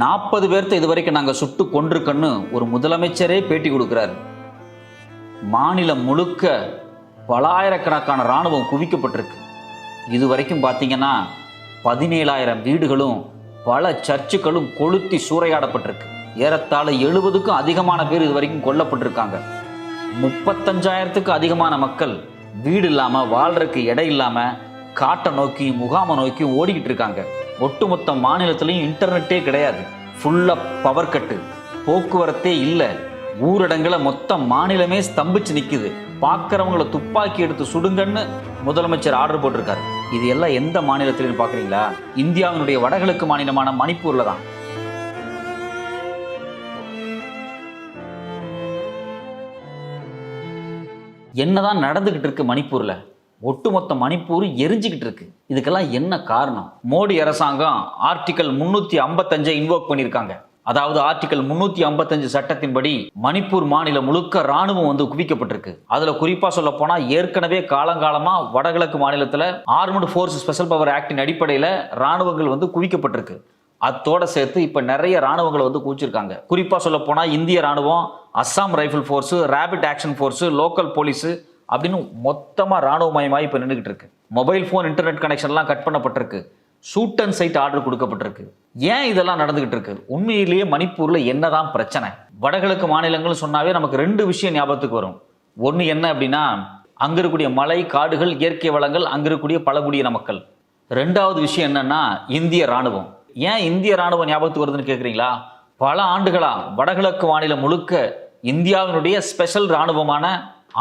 நாற்பது பேர்த்த இது வரைக்கும் நாங்கள் சுட்டு கொண்டிருக்கோன்னு ஒரு முதலமைச்சரே பேட்டி கொடுக்குறாரு. மாநிலம் முழுக்க பலாயிரக்கணக்கான இராணுவம் குவிக்கப்பட்டிருக்கு. இது வரைக்கும் பார்த்தீங்கன்னா பதினேழாயிரம் வீடுகளும் பல சர்ச்சுகளும் கொளுத்தி சூறையாடப்பட்டிருக்கு. ஏறத்தாழ எழுபதுக்கும் அதிகமான பேர் இது வரைக்கும் கொல்லப்பட்டிருக்காங்க. முப்பத்தஞ்சாயிரத்துக்கு அதிகமான மக்கள் வீடு இல்லாமல் வாழ்றதுக்கு இடம் இல்லாமல் காட்டை நோக்கி முகாமை நோக்கி ஓடிக்கிட்டு இருக்காங்க. ஒட்டுமொத்த மாநிலத்திலையும் இன்டர்நெட்டே கிடையாது. ஃபுல்லாக பவர் கட்டு போக்குவரத்தே இல்லை. ஊரடங்கில் மொத்த மாநிலமே ஸ்தம்பிச்சு நிக்குது. பார்க்கறவங்கள துப்பாக்கி எடுத்து சுடுங்கன்னு முதலமைச்சர் ஆர்டர் போட்டிருக்காரு. இது எல்லாம் எந்த மாநிலத்திலும் பார்க்குறீங்களா இந்தியாவினுடைய வடகிழக்கு மாநிலமான மணிப்பூர்ல தான். என்னதான் நடந்துகிட்டு இருக்கு மணிப்பூர்ல? ஒட்டுமொத்த மணிப்பூர் எரிஞ்சுக்கிட்டு இருக்கு. இதுக்கெல்லாம் என்ன காரணம்? மோடி அரசாங்கம் ஆர்டிகல் முன்னூத்தி ஐம்பத்தஞ்சை இன்வோக் பண்ணியிருக்காங்க. அதாவது ஆர்டிகல் முன்னூத்தி ஐம்பத்தஞ்சு சட்டத்தின்படி மணிப்பூர் மாநிலம் முழுக்க ராணுவம் வந்து குவிக்கப்பட்டிருக்கு. அதுல குறிப்பா சொல்ல போனா ஏற்கனவே காலங்காலமா வடகிழக்கு மாநிலத்துல ஆர்மடு ஃபோர்ஸ் ஸ்பெஷல் பவர் ஆக்டின் அடிப்படையில ராணுவங்கள் வந்து குவிக்கப்பட்டிருக்கு. அத்தோட சேர்த்து இப்ப நிறைய ராணுவங்களை வந்து குவிச்சிருக்காங்க. குறிப்பா சொல்ல போனா இந்திய ராணுவம் Assam rifle force rapid action force local police அப்படின்னு மொத்தமாக ராணுவமயமாய் இப்போ நின்றுக்கிட்டு இருக்கு. மொபைல் ஃபோன் இன்டர்நெட் கனெக்ஷன்லாம் கட் பண்ணப்பட்டிருக்கு. ஷூட் அண்ட் சைட் ஆர்டர் கொடுக்கப்பட்டிருக்கு. ஏன் இதெல்லாம் நடந்துகிட்டு இருக்கு? உண்மையிலேயே மணிப்பூரில் என்னதான் பிரச்சனை? வடகிழக்கு மாநிலங்கள் சொன்னாவே நமக்கு ரெண்டு விஷயம் ஞாபகத்துக்கு வரும். ஒன்று என்ன அப்படின்னா அங்கே இருக்கக்கூடிய மலை காடுகள் இயற்கை வளங்கள் அங்கே இருக்கக்கூடிய பழங்குடியின மக்கள் ரெண்டாவது விஷயம் என்னன்னா இந்திய ராணுவம் ஏன் இந்திய ராணுவம் ஞாபகத்துக்கு வருதுன்னு கேட்குறீங்களா பல ஆண்டுகளாக வடகிழக்கு மாநிலம் முழுக்க இந்தியாவினுடைய ஸ்பெஷல் ராணுவமான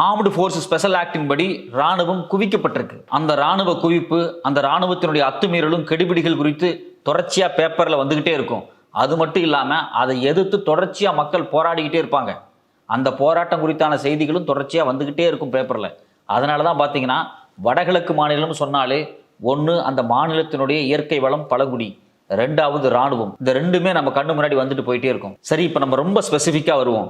ஆர்ம்டு ஃபோர்ஸ் ஸ்பெஷல் ஆக்டின் படி ராணுவம் குவிக்கப்பட்டிருக்கு. அந்த ராணுவ குவிப்பு அந்த ராணுவத்தினுடைய அத்துமீறலும் கெடுபிடிகள் குறித்து தொடர்ச்சியா பேப்பர்ல வந்துகிட்டே இருக்கும். அது மட்டும் இல்லாம அதை எதிர்த்து தொடர்ச்சியா மக்கள் போராடிக்கிட்டே இருப்பாங்க. அந்த போராட்டம் குறித்தான செய்திகளும் தொடர்ச்சியா வந்துகிட்டே இருக்கும் பேப்பர்ல. அதனால தான் பார்த்தீங்கன்னா வடகிழக்கு மாநிலம் சொன்னாலே ஒன்று அந்த மாநிலத்தினுடைய இயற்கை வளம் பழங்குடி. ரெண்டாவது ராணுவம் இந்த ரெண்டுமே நம்ம கண்ணு முன்னாடி வந்துட்டு போயிட்டே இருக்கும். சரி இப்போ நம்ம ரொம்ப ஸ்பெசிஃபிக்காக வருவோம்.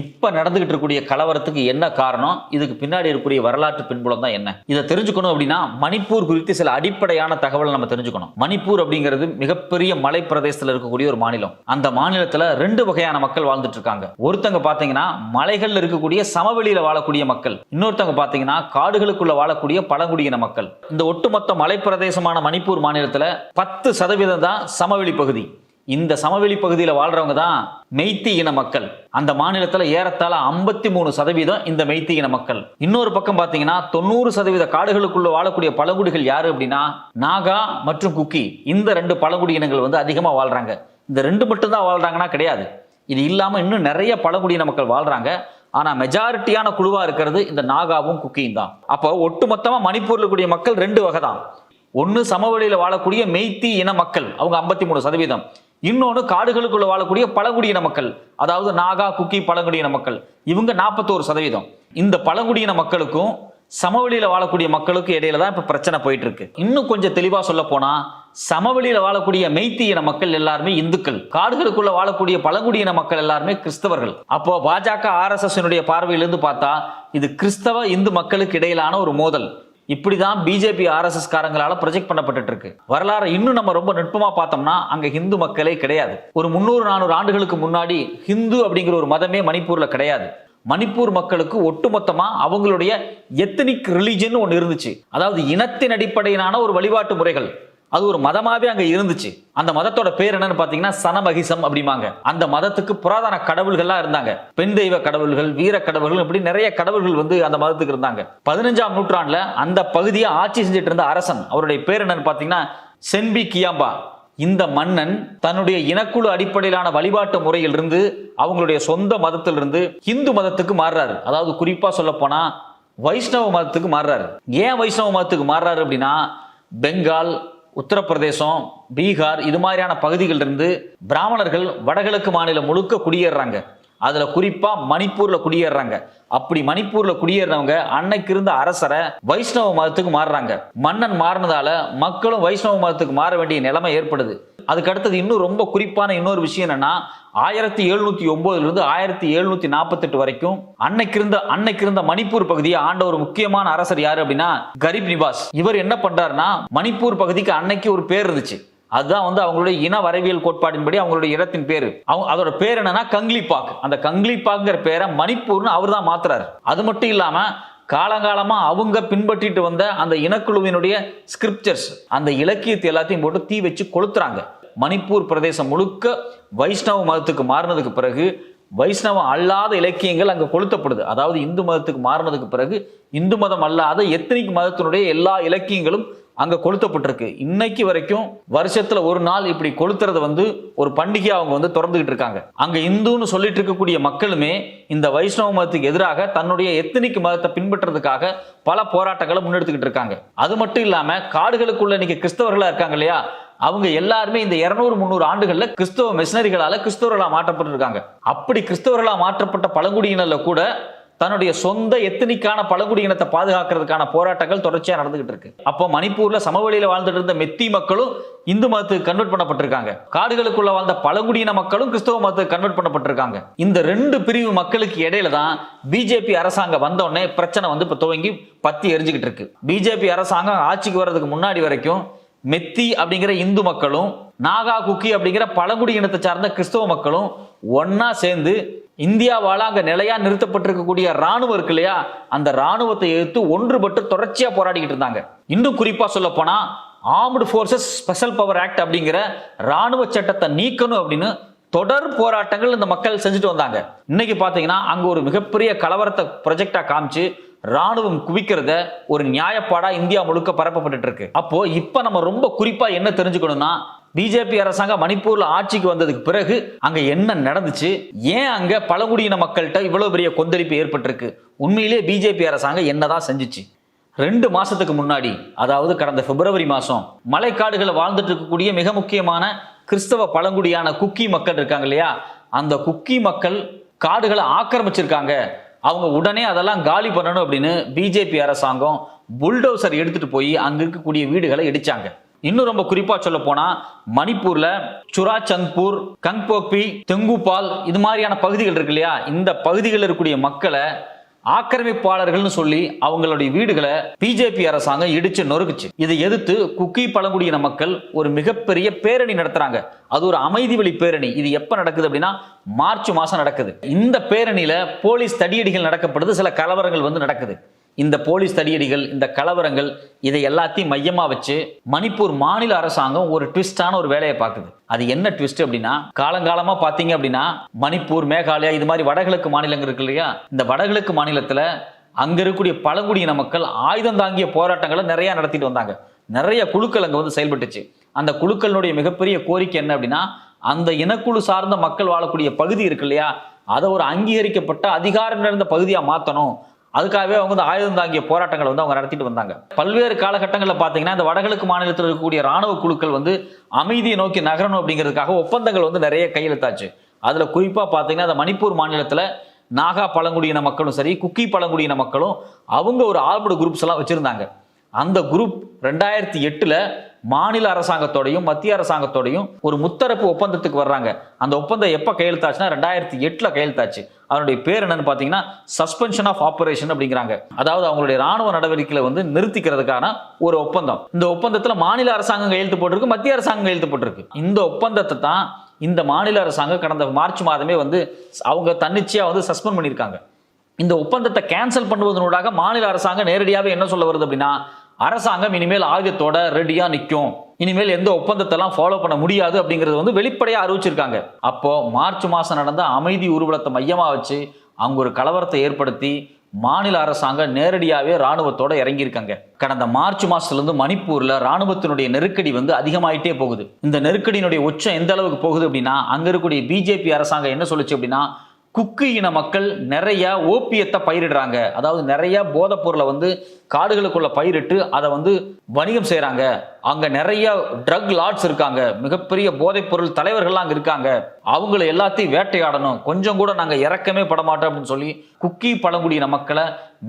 இப்போ நடந்துகிட்டு இருக்கக்கூடிய கலவரத்துக்கு என்ன காரணம்? இதுக்கு பின்னாடி இருக்கக்கூடிய வரலாற்று பின்புலம் தான் என்ன? இதை தெரிஞ்சுக்கணும் அப்படின்னா மணிப்பூர் குறித்து சில அடிப்படையான தகவலை நம்ம தெரிஞ்சுக்கணும். மணிப்பூர் அப்படிங்கிறது மிகப்பெரிய மலை பிரதேசத்தில் இருக்கக்கூடிய ஒரு மாநிலம். அந்த மாநிலத்தில் ரெண்டு வகையான மக்கள் வாழ்ந்துட்டு இருக்காங்க ஒருத்தங்க பார்த்தீங்கன்னா மலைகளில் இருக்கக்கூடிய சமவெளியில் வாழக்கூடிய மக்கள். இன்னொருத்தவங்க பார்த்தீங்கன்னா காடுகளுக்குள்ள வாழக்கூடிய பழங்குடியின மக்கள். இந்த ஒட்டுமொத்த மலை பிரதேசமான மணிப்பூர் மாநிலத்தில் பத்து சதவீதம் தான் சமவெளி பகுதி. இந்த சமவெளி பகுதியில் வாழ்றவங்க தான் மெய்த்தி இன மக்கள். அந்த மாநிலத்தில் ஏறத்தாழ ஐம்பத்தி மூணு சதவீதம் இந்த மெய்த்தி இன மக்கள். இன்னொரு பக்கம் பார்த்தீங்கன்னா தொண்ணூறு சதவீத காடுகளுக்குள்ள வாழக்கூடிய பழங்குடிகள் யாரு அப்படின்னா நாகா மற்றும் குக்கி. இந்த ரெண்டு பழங்குடி இனங்கள் வந்து அதிகமாக வாழ்றாங்க. இந்த ரெண்டு மட்டும்தான் வாழ்றாங்கன்னா கிடையாது. இது இல்லாமல் இன்னும் நிறைய பழங்குடியின மக்கள் வாழ்றாங்க. ஆனால் மெஜாரிட்டியான குழுவாக இருக்கிறது இந்த நாகாவும் குக்கியும் தான். அப்போ ஒட்டுமொத்தமாக மணிப்பூரில் கூடிய மக்கள் ரெண்டு வகை தான். ஒன்று சமவெளியில் வாழக்கூடிய மெய்த்தி இன மக்கள். அவங்க ஐம்பத்தி மூணு சதவீதம். இன்னொன்று காடுகளுக்குள்ள வாழக்கூடிய பழங்குடியின மக்கள். அதாவது நாகா குக்கி பழங்குடியின மக்கள். இவங்க நாற்பத்தோரு சதவீதம். இந்த பழங்குடியின மக்களுக்கும் சமவெளியில் வாழக்கூடிய மக்களுக்கும் இடையில தான் இப்போ பிரச்சனை போயிட்டு இருக்கு இன்னும் கொஞ்சம் தெளிவாக சொல்ல போனால் சமவெளியில் வாழக்கூடிய மெய்த்தி இன மக்கள் எல்லாருமே இந்துக்கள். காடுகளுக்குள்ள வாழக்கூடிய பழங்குடியின மக்கள் எல்லாருமே கிறிஸ்தவர்கள். அப்போ பாஜக ஆர்எஸ்எஸ்னுடைய பார்வையிலிருந்து பார்த்தா இது கிறிஸ்தவ இந்து மக்களுக்கு இடையிலான ஒரு மோதல். இப்படி தான் பிஜேபி ஆர்எஸ்எஸ் காரங்களால் ப்ரொஜெக்ட் பண்ணப்பட்டு இருக்கு வரலாறு இன்னும் நம்ம ரொம்ப நுட்பமாக பார்த்தோம்னா அங்கே ஹிந்து மக்களே கிடையாது. ஒரு முந்நூறு நானூறு ஆண்டுகளுக்கு முன்னாடி ஹிந்து அப்படிங்கிற ஒரு மதமே மணிப்பூரில் கிடையாது. மணிப்பூர் மக்களுக்கு ஒட்டுமொத்தமா அவங்களுடைய எத்தனிக் ரிலிஜன் ஒன்று இருந்துச்சு. அதாவது இனத்தின் அடிப்படையிலான ஒரு வழிபாட்டு முறைகள். அது ஒரு மதமாகவே அங்கே இருந்துச்சு. அந்த மதத்தோட பேர் என்னன்னு பார்த்தீங்கன்னா சனமகிசம் அப்படிம்பாங்க. அந்த மதத்துக்கு புராதன கடவுள்கள்லாம் இருந்தாங்க. பெண் தெய்வ கடவுள்கள் வீர கடவுள்கள் இப்படி நிறைய கடவுள்கள் வந்து அந்த மதத்துக்கு இருந்தாங்க. பதினஞ்சாம் நூற்றாண்டில் அந்த பகுதியை ஆட்சி செஞ்சுட்டு இருந்த அரசன் அவருடைய பேர் என்னன்னு பார்த்தீங்கன்னா சென்பி கியாம்பா. இந்த மன்னன் தன்னுடைய இனக்குழு அடிப்படையிலான வழிபாட்டு முறையிலிருந்து அவங்களுடைய சொந்த மதத்திலிருந்து இந்து மதத்துக்கு மாறுறாரு. அதாவது குறிப்பாக சொல்ல போனால் வைஷ்ணவ மதத்துக்கு மாறுறாரு. ஏன் வைஷ்ணவ மதத்துக்கு மாறுறாரு அப்படின்னா பெங்கால் உத்தரப்பிரதேசம் பீகார் இது மாதிரியான பகுதிகளில் இருந்து பிராமணர்கள் வடகிழக்கு மாநிலம் முழுக்க குடியேறுறாங்க. அதில் குறிப்பாக மணிப்பூரில் குடியேறுறாங்க. அப்படி மணிப்பூரில் குடியேறினவங்க அன்னைக்கு இருந்த அரசரை வைஷ்ணவ மதத்துக்கு மாறுறாங்க. மன்னன் மாறினதால மக்களும் வைஷ்ணவ மதத்துக்கு மாற வேண்டிய நிலைமை ஏற்படுது. அதுக்கு அடுத்தது இன்னும் ரொம்ப குறிப்பான இன்னொரு விஷயம் என்னன்னா ஆயிரத்தி எழுநூத்தி ஒன்பதுல இருந்து ஆயிரத்தி எழுநூத்தி நாற்பத்தெட்டு வரைக்கும் அன்னைக்கு இருந்த அன்னைக்கு இருந்த மணிப்பூர் பகுதியை ஆண்ட ஒரு முக்கியமான அரசர் யாரு அப்படின்னா கரீப் நிவாஸ். இவர் என்ன பண்றாருன்னா மணிப்பூர் பகுதிக்கு அன்னைக்கு ஒரு பேர் இருந்துச்சு. அதுதான் வந்து அவங்களுடைய இன வரைவியல் கோட்பாட்டின்படி அவங்களுடைய இடத்தின் பேரு. அவங்க அதோட பேர் என்னன்னா கங்லிபாக் அந்த கங்லிபாக்ங்கிற பேரை மணிப்பூர்னு அவர் தான் மாத்துறாரு. அது மட்டும் இல்லாம காலங்காலமாக அவங்க பின்பற்றிட்டு வந்த அந்த இனக்குழுவினுடைய ஸ்கிரிப்சர்ஸ் அந்த இலக்கியத்தை எல்லாத்தையும் போட்டு தீ வச்சு கொளுத்துறாங்க. மணிப்பூர் பிரதேசம் முழுக்க வைஷ்ணவ மதத்துக்கு மாறினதுக்கு பிறகு வைஷ்ணவம் அல்லாத இலக்கியங்கள் அங்கே கொளுத்தப்படுது. அதாவது இந்து மதத்துக்கு மாறினதுக்கு பிறகு இந்து மதம் அல்லாத எத்தனிக் மதத்தினுடைய எல்லா இலக்கியங்களும் அங்க கொளுத்தப்பட்டிருக்கு. இன்னைக்கு வரைக்கும் வருஷத்துல ஒரு நாள் இப்படி கொளுத்துறது வந்து ஒரு பண்டிகையா அவங்க வந்து திறந்துகிட்டு இருக்காங்க. அங்க இந்துன்னு சொல்லிட்டு இருக்கக்கூடிய மக்களுமே இந்த வைஷ்ணவ மதத்துக்கு எதிராக தன்னுடைய எத்தனிக் மதத்தை பின்பற்றுறதுக்காக பல போராட்டங்களை முன்னெடுத்துக்கிட்டு இருக்காங்க. அது மட்டும் இல்லாம காடுகளுக்குள்ள இன்னைக்கு கிறிஸ்தவர்களா இருக்காங்க இல்லையா? அவங்க எல்லாருமே இந்த இருநூறு முந்நூறு ஆண்டுகள்ல கிறிஸ்தவ மிஷினரிகளால கிறிஸ்தவர்களா மாற்றப்பட்டிருக்காங்க. அப்படி கிறிஸ்தவர்களா மாற்றப்பட்ட பழங்குடியினர்ல கூட தன்னுடைய சொந்த எத்தனிக்கான பழங்குடியினத்தை பாதுகாக்கிறதுக்கான போராட்டங்கள் தொடர்ச்சியாக நடந்துகிட்டு இருக்கு. அப்போ மணிப்பூர்ல சமவெளியில வாழ்ந்துட்டு இருந்த மெத்தி மக்களும் இந்து மதத்துக்கு கன்வெர்ட் பண்ணப்பட்டிருக்காங்க. காடுகளுக்குள்ள வாழ்ந்த பழங்குடியின மக்களும் கிறிஸ்தவ மதத்துக்கு கன்வெர்ட் பண்ணப்பட்டிருக்காங்க. இந்த ரெண்டு பிரிவு மக்களுக்கு இடையில தான் பிஜேபி அரசாங்கம் வந்தோடனே பிரச்சனை வந்து இப்ப துவங்கி பத்தி எரிஞ்சுக்கிட்டு இருக்கு. பிஜேபி அரசாங்கம் ஆட்சிக்கு வர்றதுக்கு முன்னாடி வரைக்கும் மெத்தி அப்படிங்கிற இந்து மக்களும் நாகா குக்கி அப்படிங்கிற பழங்குடி இனத்தை சார்ந்த கிறிஸ்தவ மக்களும் ஒன்னா சேர்ந்து இந்தியாவால் அங்கே நிலையா நிறுத்தப்பட்டிருக்கக்கூடிய ராணுவம் இருக்கு இல்லையா? அந்த ராணுவத்தை எதிர்த்து ஒன்றுபட்டு தொடர்ச்சியா போராடிக்கிட்டு இருந்தாங்க. இன்னும் குறிப்பா சொல்ல போனா armed forces special power act அப்படிங்கிற ராணுவ சட்டத்தை நீக்கணும் அப்படின்னு தொடர் போராட்டங்கள் இந்த மக்கள் செஞ்சுட்டு வந்தாங்க. இன்னைக்கு பாத்தீங்கன்னா அங்க ஒரு மிகப்பெரிய கலவரத்தை ப்ரொஜெக்டா காமிச்சு ராணுவம் குவிக்கிறத ஒரு நியாயப்பாடா இந்தியா முழுக்க பரப்பப்பட்டு இருக்கு அப்போ இப்ப நம்ம ரொம்ப குறிப்பா என்ன தெரிஞ்சுக்கணும்னா பிஜேபி அரசாங்கம் மணிப்பூர்ல ஆட்சிக்கு வந்ததுக்கு பிறகு அங்க என்ன நடந்துச்சு? ஏன் அங்க பழங்குடியின மக்கள்கிட்ட இவ்வளவு பெரிய கொந்தளிப்பு ஏற்பட்டிருக்கு? உண்மையிலேயே பிஜேபி அரசாங்கம் என்னதான் செஞ்சுச்சு? ரெண்டு மாசத்துக்கு முன்னாடி அதாவது கடந்த பிப்ரவரி மாசம் மலைக்காடுகளை வாழ்ந்துட்டு இருக்கக்கூடிய மிக முக்கியமான கிறிஸ்தவ பழங்குடியான குக்கி மக்கள் இருக்காங்க இல்லையா? அந்த குக்கி மக்கள் காடுகளை ஆக்கிரமிச்சிருக்காங்க. அவங்க உடனே அதெல்லாம் காலி பண்ணணும் அப்படின்னு பிஜேபி அரசாங்கம் புல்டோசர் எடுத்துட்டு போய் அங்க இருக்கக்கூடிய வீடுகளை இடிச்சாங்க. இன்னும் ரொம்ப குறிப்பா சொல்ல போனா மணிப்பூர்ல சுராச்சந்த்பூர் கங்போக்பி தெங்குபால் இது மாதிரியான பகுதிகள் இருக்கு இல்லையா? இந்த பகுதிகளில் இருக்கக்கூடிய மக்களை ஆக்கிரமிப்பாளர்கள்னு சொல்லி அவங்களுடைய வீடுகளை பிஜேபி அரசாங்கம் இடிச்சு நொறுக்குச்சு. இதை எதிர்த்து குக்கி பழங்குடியின மக்கள் ஒரு மிகப்பெரிய பேரணி நடத்துறாங்க. அது ஒரு அமைதி வழி பேரணி. இது எப்ப நடக்குது அப்படின்னா மார்ச் மாசம் நடக்குது. இந்த பேரணியில போலீஸ் தடியடிகள் நடக்கப்படுது சில கலவரங்கள் வந்து நடக்குது. இந்த போலீஸ் தடியடிகள் இந்த கலவரங்கள் இதை எல்லாத்தையும் மையமாக வச்சு மணிப்பூர் மாநில அரசாங்கம் ஒரு ட்விஸ்டான ஒரு வேலையை பார்க்குது. அது என்ன ட்விஸ்ட் அப்படின்னா காலங்காலமாக பார்த்தீங்க அப்படின்னா மணிப்பூர் மேகாலயா இது மாதிரி வடகிழக்கு மாநிலங்கள் இருக்கு இல்லையா? இந்த வடகிழக்கு மாநிலத்தில் அங்கே இருக்கக்கூடிய பழங்குடியின மக்கள் ஆயுதம் தாங்கிய போராட்டங்களை நிறையா நடத்திட்டு வந்தாங்க. நிறைய குழுக்கள் அங்கே வந்து செயல்பட்டுச்சு. அந்த குழுக்களுடைய மிகப்பெரிய கோரிக்கை என்ன அப்படின்னா அந்த இனக்குழு சார்ந்த மக்கள் வாழக்கூடிய பகுதி இருக்கு இல்லையா? அதை ஒரு அங்கீகரிக்கப்பட்ட அதிகாரம் நிறைந்த பகுதியாக மாற்றணும் அதுக்காகவே அவங்க வந்து ஆயுதம் தாங்கிய போராட்டங்களை வந்து அவங்க நடத்திட்டு வந்தாங்க. பல்வேறு காலகட்டங்களில் பார்த்தீங்கன்னா இந்த வடகிழக்கு மாநிலத்தில் இருக்கக்கூடிய ராணுவ குழுக்கள் வந்து அமைதியை நோக்கி நகரணும் அப்படிங்கிறதுக்காக ஒப்பந்தங்கள் வந்து நிறைய கையெழுத்தாச்சு. அதில் குறிப்பாக பார்த்தீங்கன்னா அந்த மணிப்பூர் மாநிலத்தில் நாகா பழங்குடியின மக்களும் சரி குக்கி பழங்குடியின மக்களும் அவங்க ஒரு ஆர்மடு குரூப்ஸ் எல்லாம் வச்சுருந்தாங்க. அந்த குரூப் ரெண்டாயிரத்தி எட்டில் மாநில அரசாங்கத்தோடையும் மத்திய அரசாங்கத்தோடையும் ஒரு முத்தரப்பு ஒப்பந்தத்துக்கு வர்றாங்க. அந்த ஒப்பந்தம் எப்போ கையெழுத்தாச்சுன்னா ரெண்டாயிரத்தி எட்டில் கையெழுத்தாச்சு. அதனுடைய பேர் என்னன்னு பார்த்தீங்கன்னா சஸ்பென்ஷன் ஆஃப் ஆபரேஷன் அப்படிங்கிறாங்க. அதாவது அவங்களுடைய ராணுவ நடவடிக்கைகளை வந்து நிறுத்திக்கிறதுக்கான ஒரு ஒப்பந்தம். இந்த ஒப்பந்தத்தில் மாநில அரசாங்கம் கையெழுத்து போட்டிருக்கு மத்திய அரசாங்கம் கையெழுத்து போட்டிருக்கு. இந்த ஒப்பந்தத்தை தான் இந்த மாநில அரசாங்கம் கடந்த மார்ச் மாதமே வந்து அவங்க தன்னிச்சையாக வந்து சஸ்பெண்ட் பண்ணியிருக்காங்க. இந்த ஒப்பந்தத்தை கேன்சல் பண்ணுவதனூடாக மாநில அரசாங்கம் நேரடியாகவே என்ன சொல்ல வருது அப்படின்னா அரசாங்கம் இனிமேல் ஆயுதத்தோட ரெடியா நிற்கும் இனிமேல் எந்த ஒப்பந்தத்தெல்லாம் ஃபாலோ பண்ண முடியாது அப்படிங்கறது வந்து வெளிப்படையா அறிவிச்சிருக்காங்க. அப்போ மார்ச் மாசம் நடந்த அமைதி ஊர்வலத்தை மையமா வச்சு அவங்க ஒரு கலவரத்தை ஏற்படுத்தி மாநில அரசாங்கம் நேரடியாகவே ராணுவத்தோட இறங்கியிருக்காங்க. கடந்த மார்ச் மாசத்துலேருந்து மணிப்பூரில் ராணுவத்தினுடைய நெருக்கடி வந்து அதிகமாயிட்டே போகுது. இந்த நெருக்கடியினுடைய உச்சம் எந்த அளவுக்கு போகுது அப்படின்னா அங்கே இருக்கக்கூடிய பிஜேபி அரசாங்கம் என்ன சொல்லுச்சு அப்படின்னா குக்கு இன மக்கள் நிறைய ஓபியத்தை பயிரிடுறாங்க. அதாவது நிறைய போதைப் பொருளை வந்து காடுகளுக்குள்ள பயிரிட்டு அதை வந்து வணிகம் செய்கிறாங்க அங்க நிறைய ட்ரக் லாட்ஸ் இருக்காங்க. மிகப்பெரிய போதைப் பொருள் தலைவர்கள்லாம் அங்கே இருக்காங்க. அவங்கள எல்லாத்தையும் வேட்டையாடணும். கொஞ்சம் கூட நாங்கள் இறக்கமே பட மாட்டோம் அப்படின்னு சொல்லி குக்கி பழங்குடியின மக்களை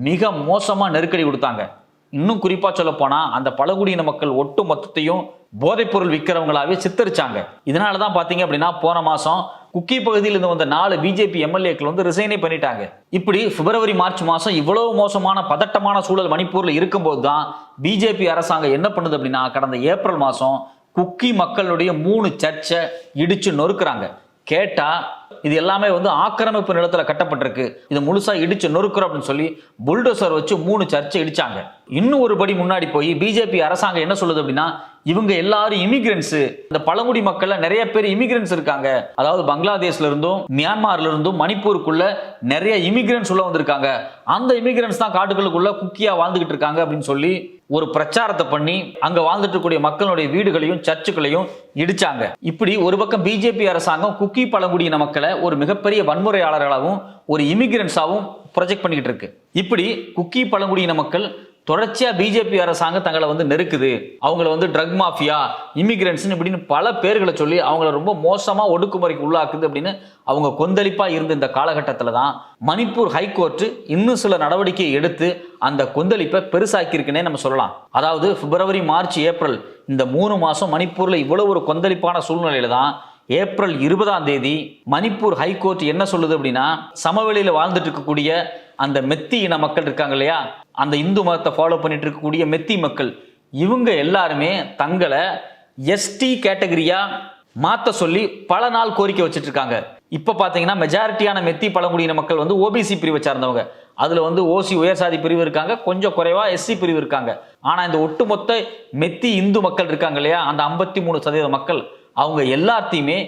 மிக மோசமாக நெருக்கடி கொடுத்தாங்க. இன்னும் குறிப்பாக சொல்ல போனால் அந்த பழங்குடியின மக்கள் ஒட்டு மொத்தத்தையும் போதைப்பொருள் விற்கிறவங்களாவே சித்தரிச்சாங்க. இதனால தான் பாத்தீங்க அப்படின்னா போன மாசம் குக்கி பகுதியில் இருந்து வந்த நாலு பிஜேபி எம்எல்ஏக்கள் வந்து ரிசைனே பண்ணிட்டாங்க. இப்படி பிப்ரவரி மார்ச் மாசம் இவ்வளவு மோசமான பதட்டமான சூழல் மணிப்பூர்ல இருக்கும்போது தான் பிஜேபி அரசாங்கம் என்ன பண்ணுது அப்படின்னா கடந்த ஏப்ரல் மாசம் குக்கி மக்களுடைய மூணு சர்ச்சை இடிச்சு நொறுக்கிறாங்க. கேட்டால் இது எல்லாமே வந்து ஆக்கிரமிப்பு நிலத்தில் கட்டப்பட்டிருக்கு. இது முழுசாக இடிச்சு நொறுக்குறோம் அப்படின்னு சொல்லி புல்டோசர் வச்சு மூணு சர்ச்சை இடிச்சாங்க. இன்னும் ஒரு படி முன்னாடி போய் பிஜேபி அரசாங்கம் என்ன சொல்லுது அப்படின்னா இவங்க எல்லாரும் இமிகிரன்ஸு இந்த பழங்குடி மக்கள்ல நிறைய பேர் இமிகிரன்ஸ் இருக்காங்க. அதாவது பங்களாதேஷ்ல இருந்தும் மியான்மர்ல இருந்தும் மணிப்பூருக்குள்ள நிறைய இமிகிரன்ஸ் உள்ள வந்திருக்காங்க. அந்த இமிகிரன்ஸ் தான் காட்டுகளுக்குள்ள குக்கியா வாழ்ந்துகிட்டு இருக்காங்க அப்படின்னு சொல்லி ஒரு பிரச்சாரத்தை பண்ணி அங்க வாழ்ந்துட்டு இருக்கக்கூடிய மக்களுடைய வீடுகளையும் சர்ச்சுகளையும் இடிச்சாங்க. இப்படி ஒரு பக்கம் பிஜேபி அரசாங்கம் குக்கி பழங்குடியின மக்களை ஒரு மிகப்பெரிய வன்முறையாளர்களாகவும் ஒரு இமிகிரன்ஸாகவும் ப்ரொஜெக்ட் பண்ணிக்கிட்டு இருக்கு. இப்படி குக்கி பழங்குடியின மக்கள் தொடர்ச்சியாக பிஜேபி அரசாங்கம் தங்களை வந்து நெருக்குது. அவங்கள வந்து ட்ரக் மாஃபியா இமிகிரன்ஸ் இப்படின்னு பல பேர்களை சொல்லி அவங்கள ரொம்ப மோசமாக ஒடுக்குமுறைக்கு உள்ளாக்குது அப்படின்னு அவங்க கொந்தளிப்பாக இருந்த இந்த காலகட்டத்தில் தான் மணிப்பூர் ஹைகோர்ட்டு இன்னும் சில நடவடிக்கை எடுத்து அந்த கொந்தளிப்பை பெருசாக்கியிருக்குன்னே நம்ம சொல்லலாம். அதாவது பிப்ரவரி மார்ச் ஏப்ரல் இந்த மூணு மாதம் மணிப்பூரில் இவ்வளோ ஒரு கொந்தளிப்பான சூழ்நிலையில் தான் ஏப்ரல் இருபதாம் தேதி மணிப்பூர் ஹைகோர்ட் என்ன சொல்லுது அப்படின்னா சமவெளியில் வாழ்ந்துட்டு இருக்கக்கூடிய அந்த மெத்தி இன மக்கள் இருக்காங்க இல்லையா? அந்த இந்து மதத்தை ஃபாலோ பண்ணிட்டு இருக்கக்கூடிய மெத்தி மக்கள். இவங்க எல்லாருமே தங்களை எஸ்டி கேட்டகரியா மாத்த சொல்லி பல நாள் கோரிக்கை வச்சுட்டு இருக்காங்க. இப்ப பாத்தீங்கன்னா மெஜாரிட்டியான மெத்தி பழங்குடியின மக்கள் வந்து ஓபிசி பிரிவை சார்ந்தவங்க. அதுல வந்து ஓசி உயர்சாதி பிரிவு இருக்காங்க கொஞ்சம் குறைவா எஸ்சி பிரிவு இருக்காங்க. ஆனா இந்த ஒட்டுமொத்த மெத்தி இந்து மக்கள் இருக்காங்க இல்லையா? அந்த ஐம்பத்தி மூணு சதவீத மக்கள். அவங்க எல்லாத்தையுமே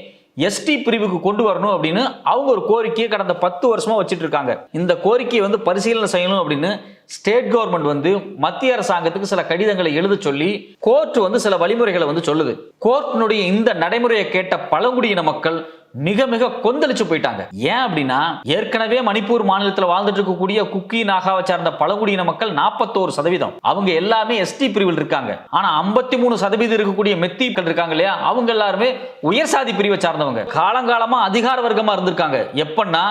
எஸ்டி பிரிவுக்கு கொண்டு வரணும் அப்படின்னு அவங்க ஒரு கோரிக்கையை கடந்த பத்து வருஷமா வச்சுட்டு இருக்காங்க. இந்த கோரிக்கையை வந்து பரிசீலனை செய்யணும் அப்படின்னு ஸ்டேட் கவர்மெண்ட் வந்து மத்திய அரசாங்கத்துக்கு சில கடிதங்களை எழுத சொல்லி கோர்ட் வந்து சில வழிமுறைகளை வந்து சொல்லுது. கோர்ட்டினுடைய இந்த நடைமுறையை கேட்ட பழங்குடியின மக்கள் மிக மிக கொந்தளிச்சு போயிட்டாங்க. ஏன் அப்படின்னா ஏற்கனவே மணிப்பூர் மாநிலத்தில் வாழ்ந்துட்டு இருக்கக்கூடிய குக்கி நாகாவை சார்ந்த பழங்குடியின மக்கள் நாற்பத்தோரு சதவீதம். அவங்க எல்லாமே எஸ்டி பிரிவில் இருக்காங்க. ஆனா ஐம்பத்தி மூணு சதவீதம் இருக்கக்கூடிய மெத்திக்கள் இருக்காங்க இல்லையா? அவங்க எல்லாருமே உயர் சாதி பிரிவை சார்ந்தவங்க. காலங்காலமா அதிகார வர்க்கமா இருந்திருக்காங்க. எப்பன்னா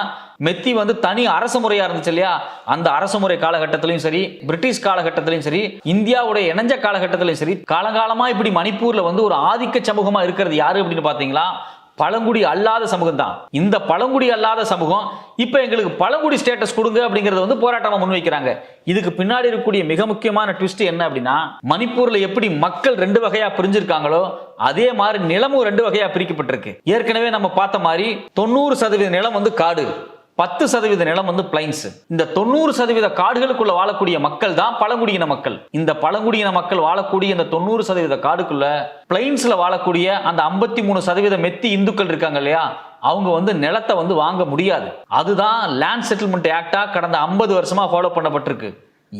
மெத்தி வந்து தனி அரசு முறையா இருந்துச்சு இல்லையா? அந்த அரசு முறை காலகட்டத்திலையும் சரி பிரிட்டிஷ் காலகட்டத்திலையும் சரி இந்தியாவுடைய இணைஞ்ச காலகட்டத்திலையும் சரி காலங்காலமா இப்படி மணிப்பூர்ல வந்து ஒரு ஆதிக்க சமூகமா இருக்கிறது யாரு அப்படின்னு பாத்தீங்களா? பழங்குடி அல்லாத சமூகம் தான் இந்த பழங்குடி அல்லாத சமூகம் இப்போ எங்களுக்கு பழங்குடி ஸ்டேட்டஸ் கொடுங்க அப்படிங்கறத வந்து போராட்டமா முன்வைக்கிறாங்க. இதுக்கு பின்னாடி இருக்கக்கூடிய மிக முக்கியமான ட்விஸ்ட் என்ன அப்படின்னா மணிப்பூர்ல எப்படி மக்கள் ரெண்டு வகையா பிரிஞ்சிருக்காங்களோ அதே மாதிரி நிலமும் ரெண்டு வகையா பிரிக்கப்பட்டிருக்கு. ஏற்கனவே நம்ம பார்த்த மாதிரி தொண்ணூறு சதவீத நிலம் வந்து காடு. பத்து சதவீத நிலம் வந்து பிளைன்ஸ் இந்த தொண்ணூறு சதவீத காடுகளுக்குள்ள வாழக்கூடிய மக்கள் தான் பழங்குடியின மக்கள். இந்த பழங்குடியின மக்கள் வாழக்கூடிய இந்த தொண்ணூறு சதவீத காடுக்குள்ள பிளைன்ஸ்ல வாழக்கூடிய அந்த ஐம்பத்தி மூணு சதவீத மெத்தி இந்துக்கள் இருக்காங்க இல்லையா? அவங்க வந்து நிலத்தை வந்து வாங்க முடியாது. அதுதான் லேண்ட் செட்டில்மெண்ட் ஆக்டா கடந்த ஐம்பது வருஷமா ஃபாலோ பண்ணப்பட்டிருக்கு.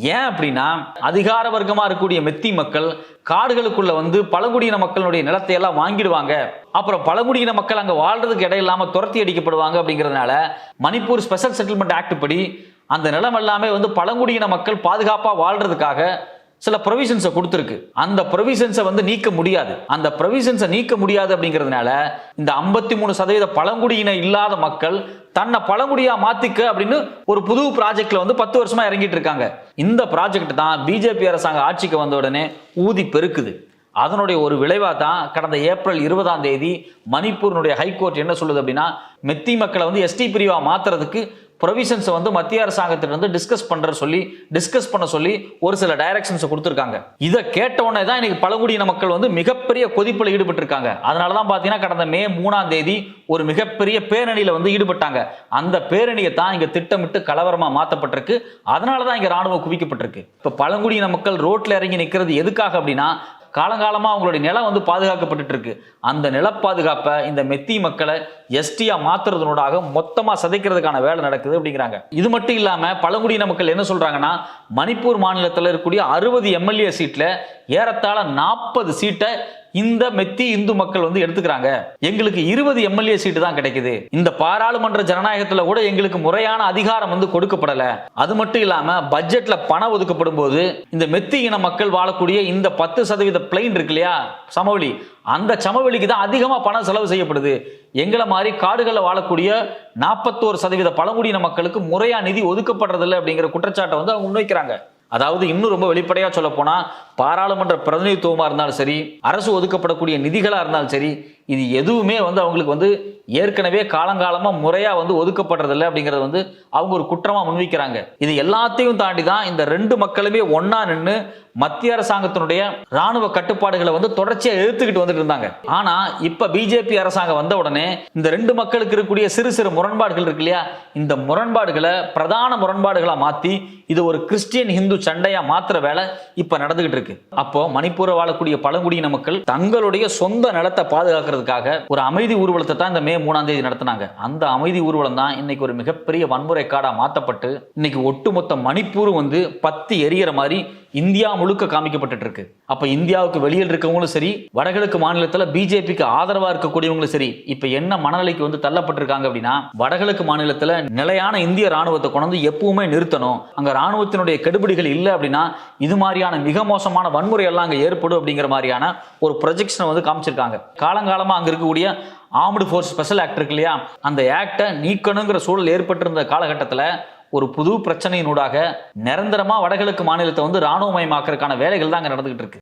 ஏன் அப்படின்னா அதிகார வர்க்கமாக இருக்கக்கூடிய மெத்தி மக்கள் காடுகளுக்குள்ள வந்து பழங்குடியின மக்களுடைய நிலத்தை எல்லாம் வாங்கிடுவாங்க. அப்புறம் பழங்குடியின மக்கள் அங்கே வாழ்றதுக்கு இடம் துரத்தி அடிக்கப்படுவாங்க அப்படிங்கிறதுனால மணிப்பூர் ஸ்பெஷல் செட்டில்மெண்ட் ஆக்ட் படி அந்த நிலம் எல்லாமே வந்து பழங்குடியின மக்கள் பாதுகாப்பாக வாழ்றதுக்காக சில ப்ரொவிஷன்ஸை கொடுத்துருக்கு. அந்த ப்ரொவிஷன்ஸை வந்து நீக்க முடியாது. அந்த ப்ரொவிஷன்ஸை நீக்க முடியாது அப்படிங்கிறதுனால இந்த ஐம்பத்தி மூணு சதவீத பழங்குடியின இல்லாத மக்கள் தன்னை பழங்குடியா மாத்திக்க அப்படின்னு ஒரு புது ப்ராஜெக்ட்ல வந்து பத்து வருஷமா இறங்கிட்டு இருக்காங்க. இந்த ப்ராஜெக்ட் தான் பிஜேபி அரசாங்கம் ஆட்சிக்கு வந்த உடனே ஊதி பெருக்குது. அதனுடைய ஒரு விளைவாக தான் கடந்த ஏப்ரல் இருபதாம் தேதி மணிப்பூரினுடைய ஹைகோர்ட் என்ன சொல்லுது அப்படின்னா மெத்தி மக்களை வந்து எஸ்டி பிரிவாக மாத்துறதுக்கு ப்ரொவிஷன்ஸை வந்து மத்திய அரசாங்கத்திலிருந்து டிஸ்கஸ் பண்ற சொல்லி டிஸ்கஸ் பண்ண சொல்லி ஒரு சில டைரக்ஷன்ஸை கொடுத்துருக்காங்க. இதை கேட்டவுடனே தான் இன்னைக்கு பழங்குடியின மக்கள் வந்து மிகப்பெரிய கொதிப்பில் ஈடுபட்டிருக்காங்க. அதனால தான் பார்த்தீங்கன்னா கடந்த மே மூணாம் தேதி ஒரு மிகப்பெரிய பேரணியில் வந்து ஈடுபட்டாங்க. அந்த பேரணியை தான் இங்கே திட்டமிட்டு கலவரமாக மாற்றப்பட்டிருக்கு அதனால தான் இங்கே ராணுவம் குவிக்கப்பட்டிருக்கு. இப்போ பழங்குடியின மக்கள் ரோட்டில் இறங்கி நிற்கிறது எதுக்காக அப்படின்னா காலங்காலமாக அவங்களுடைய நிலம் வந்து பாதுகாக்கப்பட்டு இருக்கு அந்த நில பாதுகாப்பை இந்த மெத்தி மக்களை எஸ்டியா மாத்துறதுனோடாக மொத்தமாக சதைக்கிறதுக்கான வேலை நடக்குது அப்படிங்கிறாங்க. இது மட்டும் இல்லாமல் பழங்குடியின மக்கள் என்ன சொல்றாங்கன்னா மணிப்பூர் மாநிலத்தில் இருக்கக்கூடிய அறுபது எம்எல்ஏ சீட்டில் ஏறத்தாழ நாற்பது சீட்டை இந்த மெத்தி இந்து மக்கள் வந்து எடுத்துக்கிறாங்க. எங்களுக்கு இருபது எம்எல்ஏ சீட்டு தான் கிடைக்குது. இந்த பாராளுமன்ற ஜனநாயகத்துல கூட எங்களுக்கு முறையான அதிகாரம் வந்து கொடுக்கப்படல. அது மட்டும் இல்லாம பட்ஜெட்ல பணம் ஒதுக்கப்படும் போது இந்த மெத்தி இன மக்கள் வாழக்கூடிய இந்த பத்து சதவீத பிளைன் இருக்கு இல்லையா? சமவெளி. அந்த சமவெளிக்கு தான் அதிகமா பணம் செலவு செய்யப்படுது. எங்களை மாதிரி காடுகளில் வாழக்கூடிய நாற்பத்தோரு சதவீத பழங்குடியின மக்களுக்கு முறையா நிதி ஒதுக்கப்படுறதில்லை அப்படிங்கிற குற்றச்சாட்டை வந்து அவங்க முன்வைக்கிறாங்க. அதாவது இன்னும் ரொம்ப வெளிப்படையா சொல்ல போனா பாராளுமன்ற பிரதிநிதித்துவமாக இருந்தாலும் சரி அரசு ஒதுக்கப்படக்கூடிய நிதிகளாக இருந்தாலும் சரி இது எதுவுமே வந்து அவங்களுக்கு வந்து ஏற்கனவே காலங்காலமாக முறையாக வந்து ஒதுக்கப்படுறதில்ல அப்படிங்கிறத வந்து அவங்க ஒரு குற்றமாக முன்வைக்கிறாங்க. இது எல்லாத்தையும் தாண்டி தான் இந்த ரெண்டு மக்களுமே ஒன்றா நின்று மத்திய அரசாங்கத்தினுடைய ராணுவ கட்டுப்பாடுகளை வந்து தொடர்ச்சியாக எதிர்த்துக்கிட்டு வந்துட்டு இருந்தாங்க. ஆனால் இப்போ பிஜேபி அரசாங்கம் வந்த உடனே இந்த ரெண்டு மக்களுக்கு இருக்கக்கூடிய சிறு சிறு முரண்பாடுகள் இருக்கு இல்லையா? இந்த முரண்பாடுகளை பிரதான முரண்பாடுகளாக மாற்றி இது ஒரு கிறிஸ்டியன் ஹிந்து சண்டையாக மாத்திர வேலை இப்போ நடந்துகிட்டு இருக்கு. அப்போ மணிப்பூரை வாழக்கூடிய பழங்குடியின மக்கள் தங்களுடைய சொந்த நிலத்தை பாதுகாக்கிறதுக்காக ஒரு அமைதி ஊர்வலத்தை தான் இந்த மே மூணாம் தேதி நடத்தினாங்க. அந்த அமைதி ஊர்வலம் தான் இன்னைக்கு ஒரு மிகப்பெரிய வன்முறை காடா மாத்தப்பட்டு இன்னைக்கு ஒட்டுமொத்த மணிப்பூர் வந்து பத்தி எரியற மாதிரி இந்தியா முழுக்க காமிக்கப்பட்டு இருக்கு அப்ப இந்தியாவுக்கு வெளியில் இருக்கவங்களும் சரி வடகிழக்கு மாநிலத்துல பிஜேபிக்கு ஆதரவா இருக்கக்கூடியவங்களும் சரி இப்ப என்ன மனநிலைக்கு வந்து தள்ளப்பட்டிருக்காங்க அப்படின்னா வடகிழக்கு மாநிலத்துல நிலையான இந்திய ராணுவத்தை கொண்டு எப்பவுமே நிறுத்தணும். அங்க ராணுவத்தினுடைய கெடுபிடிகள் இல்லை அப்படின்னா இது மாதிரியான மிக மோசமான வன்முறை எல்லாம் அங்க ஏற்படும் அப்படிங்கிற மாதிரியான ஒரு ப்ரொஜெக்ஷனை வந்து காமிச்சிருக்காங்க. காலங்காலமா அங்க இருக்கக்கூடிய ஆர்ம்டு ஃபோர்ஸ் ஸ்பெஷல் ஆக்ட் இருக்கு இல்லையா? அந்த ஆக்டை நீக்கணுங்கிற சூழல் ஏற்பட்டிருந்த காலகட்டத்தில் ஒரு புது பிரச்சனையினூடாக நிரந்தரமாக வடகிழக்கு மாநிலத்தை வந்து இராணுவமயமாக்கிறதுக்கான வேலைகள் தான் அங்கே நடந்துகிட்டு இருக்கு.